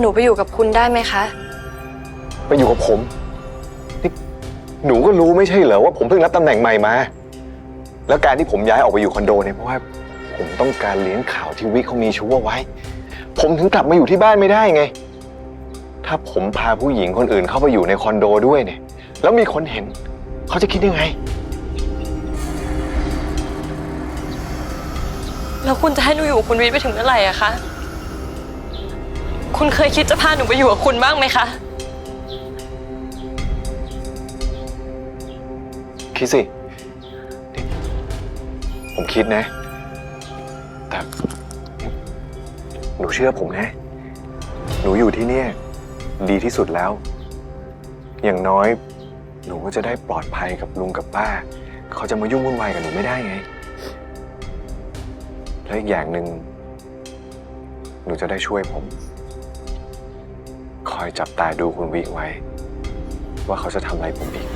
หนูไปอยู่กับคุณได้ไหมคะ ไปอยู่กับผมนี่หนูก็รู้ไม่ใช่เหรอว่าผมเพิ่งรับตำแหน่งใหม่มา แล้วการที่ผมย้ายออกไปอยู่คอนโดเนี่ยเพราะว่าผมต้องการเลี้ยงข่าวที่วิเขามีชู้เอาไว้ ผมถึงกลับมาอยู่ที่บ้านไม่ได้ไง ถ้าผมพาผู้หญิงคนอื่นเข้าไปอยู่ในคอนโดด้วยเนี่ย แล้วมีคนเห็น เขาจะคิดยังไง แล้วคุณจะให้หนูอยู่กับคุณวิทย์ไปถึงเมื่อไหร่อะคะ คุณเคยคิดจะพาหนูไปอยู่กับคุณบ้างไหมคะ คิดสิ ผมคิดนะ แต่ หนูเชื่อผมนะ หนูอยู่ที่เนี่ย ดีที่สุดแล้ว อย่างน้อย หนูก็จะได้ปลอดภัยกับลุงกับป้า เขาจะมายุ่งวุ่นวายกับหนูไม่ได้ไง และอีกอย่างหนึ่ง หนูจะได้ช่วยผม คอยจับตาดูคุณวิไว้ ว่าเขาจะทำอะไรผมอีก